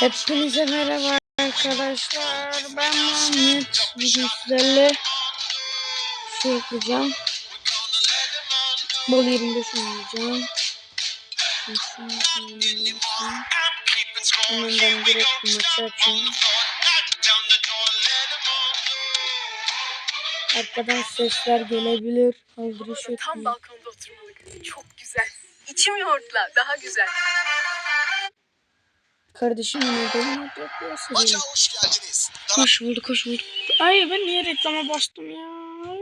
Hepinize merhaba arkadaşlar. Ben Muhammed. Bugün sizlerle şey yapacağım. Bol 25 oynayacağım. Hemen ben direkt bu maçı açayım. Arkadan sesler gelebilir. Aldırış Tam etmeyin. balkonda oturmalık. Çok güzel. İçim yoğurtla. Daha güzel. Kardeşim ne Maça hoş geldiniz. Hoş bulduk, hoş bulduk. Ay ben niye reklama bastım ya? Ay,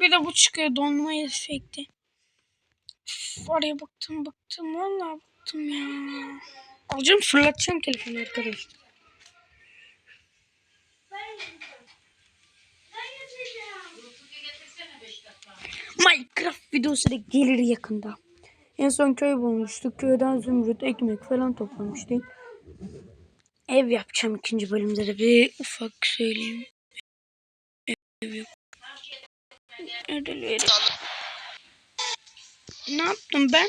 bir de bu çıkıyor donma efekti. Oraya baktım baktım vallahi baktım ya. Alacağım fırlatacağım telefonu arkadaşlar. Minecraft videosu da gelir yakında. En son köy bulmuştuk. Köyden zümrüt, ekmek falan toplamıştık. Ev yapacağım ikinci bölümde de bir ufak söyleyeyim. Ev yap. Ne yaptım ben?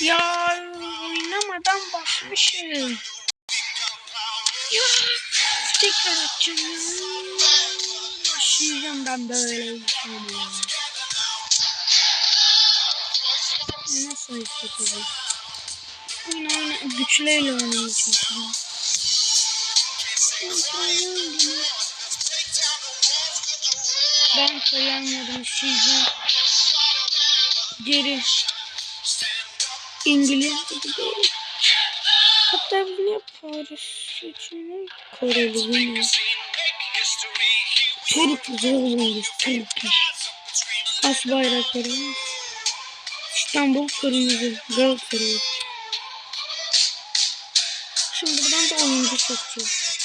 Ya oynamadan başmışım. Ya tekrar açacağım ya. Başlayacağım ben böyle şey Nasıl hissedeceğim? Oyun oyna güçlüyle çalışıyorum. Ben kayamadım sileceğim. Geri. İngiliz gibi. Hatta ne Paris seçelim? Koreli bilmiyorum. Türk zorluyoruz Türk. As bayraklarımız. İstanbul kırmızı. Galatasaray. Şimdi buradan da oyuncu seçeceğiz.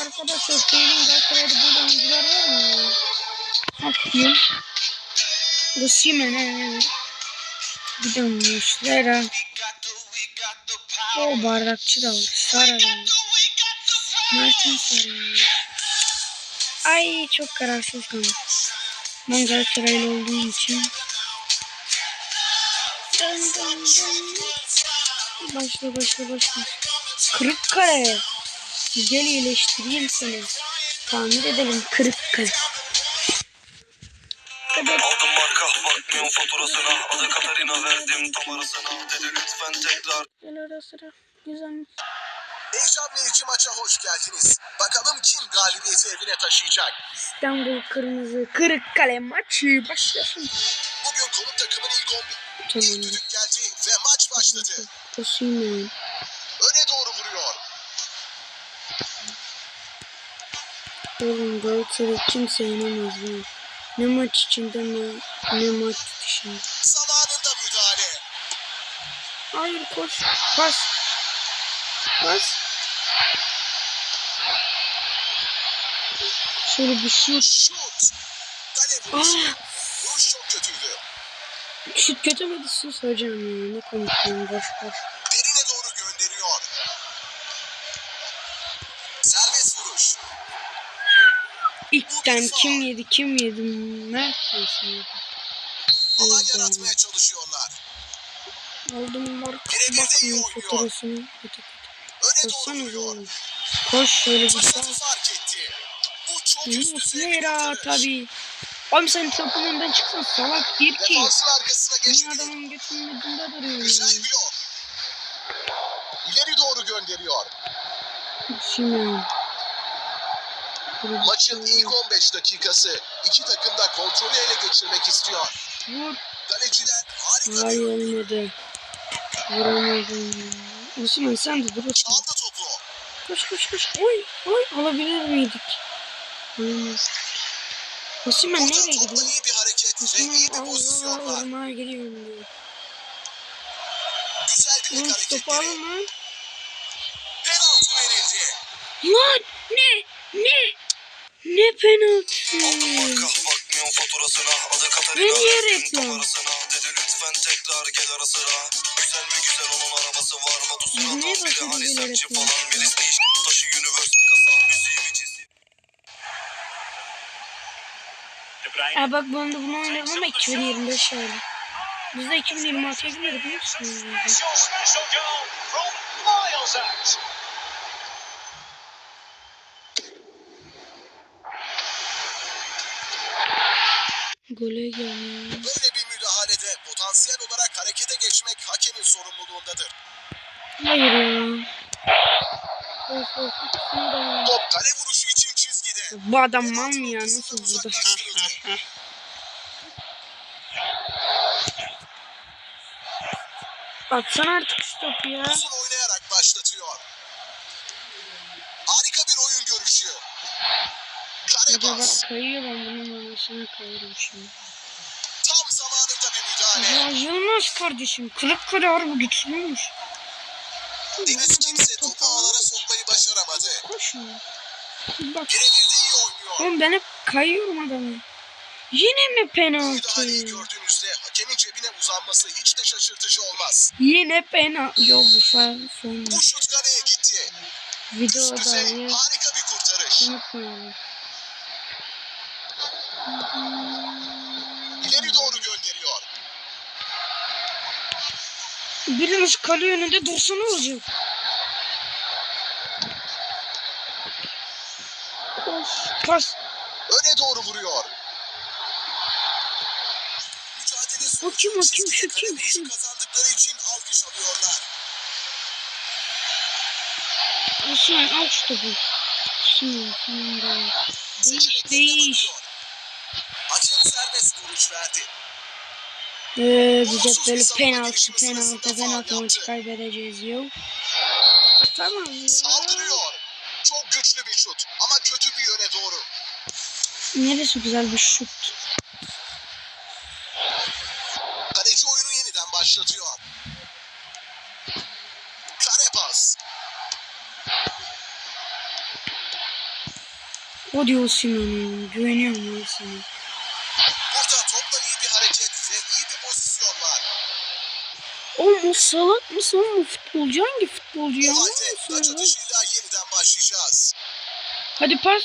Arkadaşlar söyleyeyim Galatasaray'da böyle oyuncular var mı? Bakayım. Bu Simen. Bir de Muslera. O bardakçı da var. Var. Martin Sara. Ay çok kararsız kaldım. Ben Galatasaraylı olduğum için. Başla başla başla. Kırıkkale. Gel iyileştireyim seni. Tamir edelim Kırıkkale. Evet. Aldım marka bakmıyorum faturasına Adı Katarina verdim tam arasına Dedi lütfen tekrar Gel ara sıra. Güzel. Heyecan verici maça hoş geldiniz. Bakalım kim galibiyeti evine taşıyacak. İstanbul Kırmızı Kırıkkale maçı başlasın. Bugün konuk takımın ilk 11 ilk Tamam. düdük geldi ve maç başladı. Osimhen. Öne doğru vuruyor. Oğlum Galatasaray kimse yenemez lan. Ne maç içinde ne, ne maç dışında. Zamanında müdahale. Hayır koş. Pas. Pas. Şöyle bir şut. Şut. Kale vuruşu. Ah, Vuruş çok kötüydü. Şut kötü mü sus hocam ya? Ne konuşuyorsun boş boş. Derine doğru gönderiyor. Serbest vuruş. İlkten kim yedi kim yedi? Mertens yedi. Alan yaratmaya çalışıyorlar. Aldım iyi bakmıyor faturasını. Öne doğru. Koş şöyle bir Fırsatı sağ. fark etti. Bir. Oğlum sen topun önünden çıksan salak değil ki. Geçti. adamın götünün ucunda duruyor? Güzel bir yok. İleri doğru gönderiyor. Şimdi. Maçın ilk 15 dakikası iki takım da kontrolü ele geçirmek istiyor. Vur. Kaleciden harika bir oyun. olmadı. Vuramadım. Osman sen de dur. Çaldı topu. Koş koş koş. Oy oy alabilir miydik? Olmaz. Burada nereye gidiyor? iyi bir hareket ve iyi bir pozisyon var. ormaya gidiyorum diyor. Güzel bir Oğlum hareketleri. lan. Penaltı verildi. Lan ne? Ne? Ne penaltı? Bakmıyorum faturasına Adı Ne Katarina reklam? tam arasına Dedi lütfen tekrar gel ara sıra Güzel mi güzel onun arabası var sıradan biri bakıyorsun hani reklam? falan Birisi Ya bak ben de bunu oynadım ama 2025 öyle. Biz de 2026'ya giriyorduk biliyor musun? It's your special goal from miles out. Gole gelmiyor. Böyle bir müdahalede potansiyel olarak harekete geçmek hakemin sorumluluğundadır. Hayır ya. Top kale vuruşu için çizgide. Bu adam mal mı ya? Nasıl vurdu? Uzaklaştırıldı. Atsana artık şu topu ya. Uzun oynayarak başlatıyor. Harika bir oyun görüşü. Kare pas. kayıyor ben bunun anasına kayarım şimdi. Tam zamanında bir müdahale. Ya Yılmaz kardeşim. Kırık kare harbi güçlüymüş. Deniz kimse topu ağlara sokmayı başaramadı. Koşma. Bak Birebir de iyi oynuyor. oğlum ben hep kayıyorum adamı. Yine mi penaltı? Gördüğünüzde hakemin cebine uzanması hiç de şaşırtıcı olmaz. Yine penaltı. Yok bu son. Bu şut kaleye gitti. Üst Videoda düzey ya. harika bir kurtarış. Unutmayalım. İleri doğru gönderiyor. Birimiz kale önünde dursa ne olacak? Koş. Pas. Öne doğru vuruyor. Sonucu kim, o kim, şu kim, şu? kazandıkları için alkış alıyorlar. Osman al şu topu. Şimdi sonunda. Değiş değiş. Hakem serbest vuruş verdi. Ee, biz hep böyle penaltı penaltı penaltı maçı kaybedeceğiz yo. Tamam ya. Saldırıyor. Çok güçlü bir şut ama kötü bir yöne doğru. Neresi güzel bir şut. Başlatıyor. Kare pas. O diyor Simon'u. Güveniyorum ya sana. Burada topla iyi bir hareket ve iyi bir pozisyon var. Oğlum o salak mısın oğlum? Futbolcu hangi futbolcu ya? O halde ya? atışıyla yeniden başlayacağız. Hadi pas.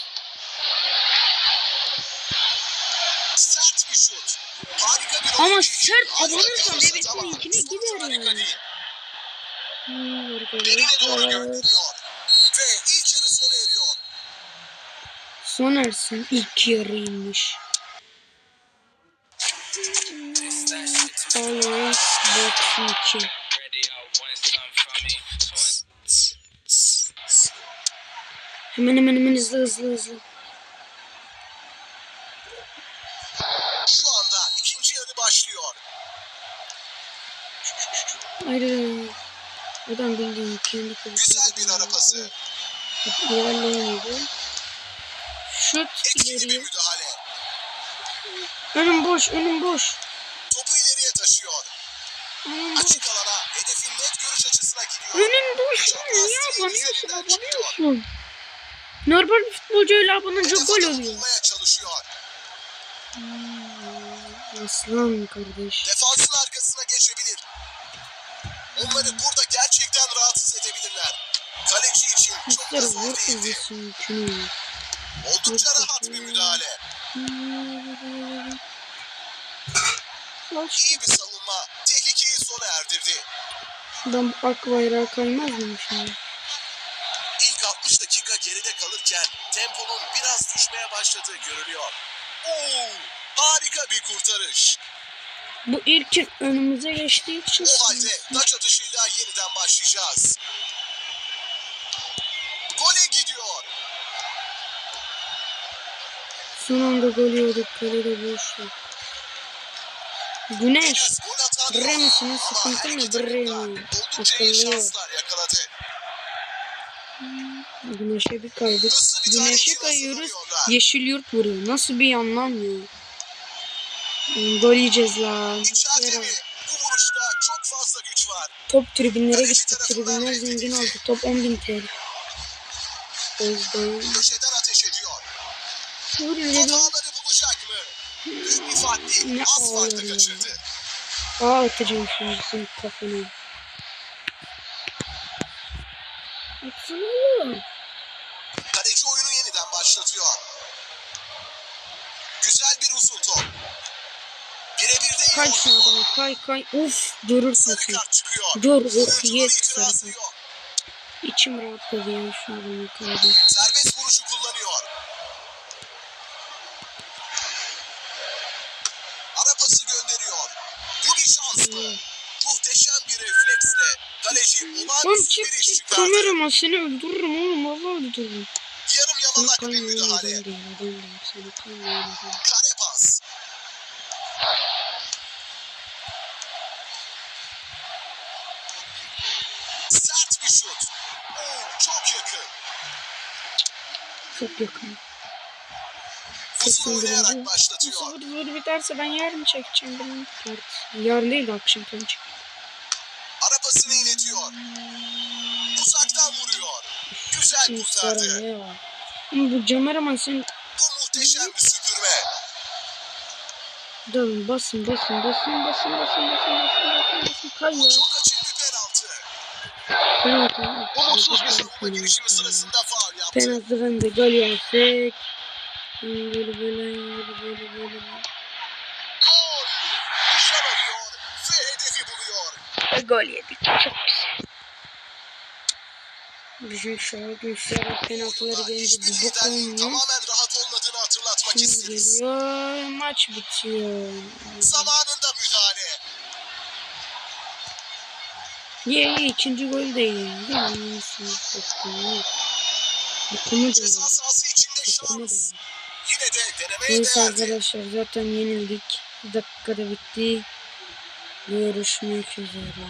Sert bir şut. Harika bir Ama sert abanırsan ikine sonuç gider yani. Hmm, arkadaşlar. gönderiyor. Ve ilk yarıymış. Alright, boxing 2. Hemen hemen hemen hızlı hızlı hızlı. Ayrı. Adam bildiğin kendi Güzel bir ara pası. İlerleyemedi. Şut Etkili bir müdahale. Önüm boş, önüm boş. Topu ileriye taşıyor. Önüm boş. Açık alana hedefin net görüş açısına gidiyor. Önün boş lastiğin Abanıyorsun, abanıyorsun. Normal bir futbolcuyla abanınca Hedef gol oluyor. çalışıyor. Aslan kardeş. Geçebilir. Onları burada gerçekten rahatsız edebilirler. Kaleci için çok da zor değildi. Oldukça rahat bir müdahale. İyi bir savunma tehlikeyi sona erdirdi. Şuradan bu ak bayrağı kaymaz mı şimdi? İlk 60 dakika geride kalırken temponun biraz düşmeye başladığı görülüyor. Oo, harika bir kurtarış. Bu ilkin önümüze geçtiği için O halde taç atışıyla yeniden başlayacağız. Gole gidiyor. son anda gol yiyorduk kalede boştu. Güneş. Bremis'in sıkıntı mı? Bremi. Akıllı. Güneşe bir kaydık. Güneşe kayıyoruz. Yeşil yurt vuruyor. Nasıl bir anlam ya? Hmm, Gol yiyeceğiz lan. Top tribünlere gitti. Tribünler zengin oldu. Top 10.000 TL. Ediyor. Vur değil. Ne ağları ya. Aa atacağım şimdi senin kafana. Atsana oğlum. Kay şu adamı kay kay. Uf durursun sen. Dur oh yes itirazı sarı. yok. İçim rahatladı ya şu adamı kaydı. Serbest vuruşu kullanıyor. Ara pası gönderiyor. Bu bir şanslı. Muhteşem bir refleksle kaleci olağanüstü bir iş çık çıkardı. kameraman seni öldürürüm oğlum valla öldürürüm. Yarım yamalak bir müdahale. Kare pas. Çok yakın. Birinci. başlatıyor. Sıfır sıfır biterse ben yarın çekeceğim bunu. Yarın, yarın değil de akşam çekeceğim. Ara pasını iletiyor. Uzaktan vuruyor. Güzel kurtardı. Ama bu kameraman sen Bu muhteşem bir süpürme. Dön basın basın basın basın basın basın basın basın basın kay ya. Çok açık. Umutsuz bir savunma girişimi sırasında faul yaptı. Penaltıdan da gol yersek. hmm, Böyle böyle böyle böyle böyle. Gol. Nişan alıyor ve hedefi buluyor. Ve gol yedik. Çok güzel. Bizim şu an gençler penaltıları gelince bir bok olmuyor. tamamen rahat olmadığını hatırlatmak isteriz. Maç bitiyor. Zamanında Ye ye ikinci gol de yiyin. Değil mi? Anasını satayım. Bokumu da yiyin. da Neyse arkadaşlar zaten yenildik. Bir dakikada bitti. Görüşmek üzere.